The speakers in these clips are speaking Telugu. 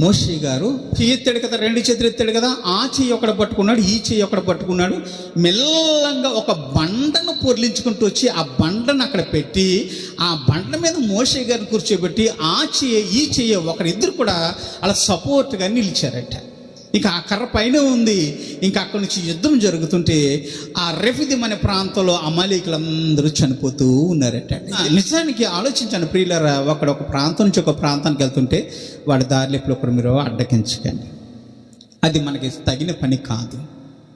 మోషే గారు చెయ్యి ఎత్తాడు కదా రెండు చేతులు ఎత్తాడు కదా ఆ చెయ్యి ఒకడ పట్టుకున్నాడు ఈ చెయ్యి ఒకడ పట్టుకున్నాడు. మెల్లంగా ఒక బండను పొర్లించుకుంటూ వచ్చి ఆ బండను అక్కడ పెట్టి ఆ బండ మీద మోషే గారిని కూర్చోబెట్టి ఆ చెయ్యి ఈ చెయ్యి ఒకరిద్దరు కూడా అలా సపోర్ట్గా నిలిచారట. ఇంకా ఆ కర్ర పైన ఉంది. ఇంకా అక్కడి నుంచి యుద్ధం జరుగుతుంటే ఆ రెఫిదిం అనే ప్రాంతంలో అమాలీకులందరూ చనిపోతూ ఉన్నారట. నిజానికి ఆలోచించాను ప్రియులరా ఒకడు ఒక ప్రాంతం నుంచి ఒక ప్రాంతానికి వెళ్తుంటే వాడి దారిలో ఎప్పుడు ఒకరు మీరు అడ్డకించకండి అది మనకి తగిన పని కాదు.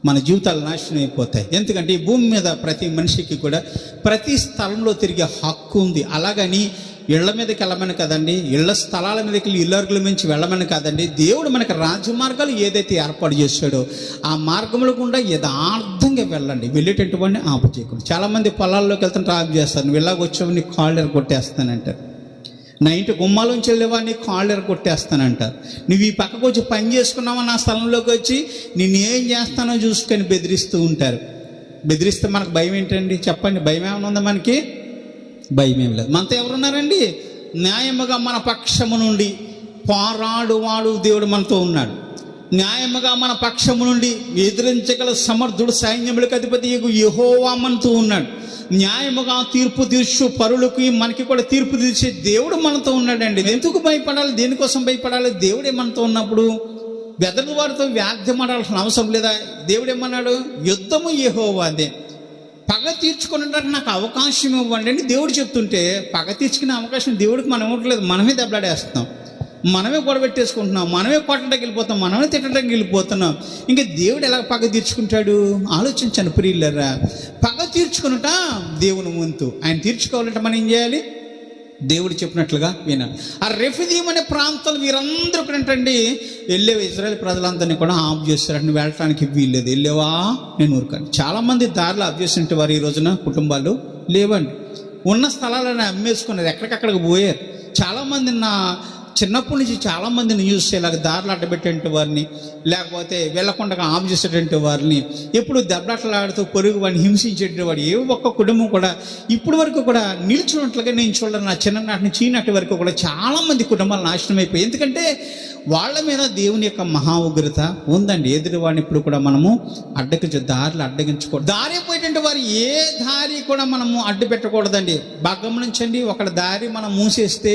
మన జీవితాలు నాశనం అయిపోతాయి. ఎందుకంటే ఈ భూమి మీద ప్రతి మనిషికి కూడా ప్రతి స్థలంలో తిరిగే హక్కు ఉంది. అలాగని ఇళ్ళ మీదకి వెళ్ళమని కదండి ఇళ్ళ స్థలాల మీదకి వెళ్ళి ఇల్లరుగుల నుంచి వెళ్ళమని కాదండి దేవుడు మనకి రాజమార్గాలు ఏదైతే ఏర్పాటు చేశాడో ఆ మార్గముల గుండా యథార్థంగా వెళ్ళండి. వెళ్ళేటటువంటి ఆపు చేయకుండా చాలామంది పొలాల్లోకి వెళ్తుంటే ఆపు చేస్తాను వెళ్ళాక వచ్చావు నీ కాళ్ళు కొట్టేస్తానంటారు నా ఇంటి గుమ్మాలోంచి వెళ్ళేవా నీ కాళ్ళు ఎరగొట్టేస్తానంటారు నువ్వు ఈ పక్కకు వచ్చి పని చేసుకున్నావా నా స్థలంలోకి వచ్చి నేనేం చేస్తానో చూసుకొని బెదిరిస్తూ ఉంటారు. బెదిరిస్తే మనకు భయం ఏంటండి? చెప్పండి. భయం ఏమైనా ఉందా మనకి? భయం ఏం లేదు. మనతో ఎవరున్నారండి? న్యాయముగా మన పక్షము నుండి పోరాడువాడు దేవుడు మనతో ఉన్నాడు. న్యాయముగా మన పక్షము నుండి ఎదిరించగల సమర్థుడు సైన్యములకు అధిపతి యహోవా మనతో ఉన్నాడు. న్యాయముగా తీర్పు తీర్చు పరులకి మనకి కూడా తీర్పు తీర్చే దేవుడు మనతో ఉన్నాడండి. ఎందుకు భయపడాలి? దేనికోసం భయపడాలి? దేవుడే మనతో ఉన్నప్పుడు బెదరు వారితో వ్యాధ్యమాడాల్సిన అవసరం లేదా? దేవుడు ఏమన్నాడు? యుద్ధము యహోవాదే. పగ తీర్చుకునేటట్టు నాకు అవకాశం ఇవ్వండి అని దేవుడు చెప్తుంటే పగ తీర్చుకునే అవకాశం దేవుడికి మనం ఇవ్వట్లేదు. మనమే దెబ్బలాడేస్తున్నాం మనమే గొడవెట్టేసుకుంటున్నాం మనమే కొట్టడానికి వెళ్ళిపోతాం మనమే తిట్టడానికి వెళ్ళిపోతున్నాం. ఇంకా దేవుడు ఎలా పగ తీర్చుకుంటాడు? ఆలోచించండి ప్రియులరా. పగ తీర్చుకునుట దేవుని వంతు. ఆయన తీర్చుకోవాలంటే మనం ఏం చేయాలి? దేవుడు చెప్పినట్లుగా వినాలి ఆ రెఫిదీం అనే ప్రాంతాలు వీరందరూ కూడా ఏంటండి వెళ్ళేవి? ఇజ్రాయల్ ప్రజలందరినీ కూడా ఆఫ్ చేస్తారంటే నువ్వు వెళ్ళటానికి వీల్లేదు. వెళ్ళేవా? నేను ఊరుకాను. చాలామంది దారిలో ఆఫ్ చేసినట్టు వారు ఈ రోజున కుటుంబాలు లేవండి. ఉన్న స్థలాలను అమ్మేసుకున్నారు ఎక్కడికక్కడికి పోయారు. చాలామంది నా చిన్నప్పటి నుంచి చాలా మందిని చూస్తే ఇలాగ దారులు అడ్డబెట్టేటువంటి వారిని లేకపోతే వెళ్ళకుండా ఆమె చేసేటువంటి వారిని ఎప్పుడు దెబ్బలాటలాడుతూ పొరుగు వాడిని హింసించేటువంటి వాడు ఏ ఒక్క కుటుంబం కూడా ఇప్పటి వరకు కూడా నిల్చున్నట్లుగా నేను చూడలేదు నా చిన్ననాటి నుంచి ఈనాటి వరకు కూడా చాలా మంది కుటుంబాలు నాశనం అయిపోయి ఎందుకంటే వాళ్ళ మీద దేవుని యొక్క మహా ఉగ్రత ఉందండి. ఎదురువాడిని ఇప్పుడు కూడా మనము అడ్డగించు దారులు అడ్డగించకూడదు. దారి పోయేటువంటి వారు ఏ దారి కూడా మనము అడ్డు పెట్టకూడదండి బాగా గమనించండి ఒకళ్ళ దారి మనం మూసేస్తే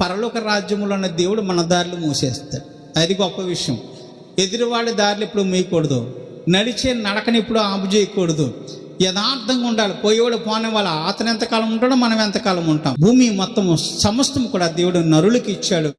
పరలోక రాజ్యములో ఉన్న దేవుడు మన దారిలో మూసేస్తాడు. అది గొప్ప విషయం. ఎదురువాడి దారిలో ఎప్పుడు మూయకూడదు. నడిచే నడకని ఎప్పుడు ఆపు చేయకూడదు. యథార్థంగా ఉండాలి. పోయేవాడు పోనే వాళ్ళ అతను ఎంతకాలం ఉంటాడో మనం ఎంతకాలం ఉంటాం. భూమి మొత్తం సమస్తం కూడా దేవుడు నరులకి ఇచ్చాడు.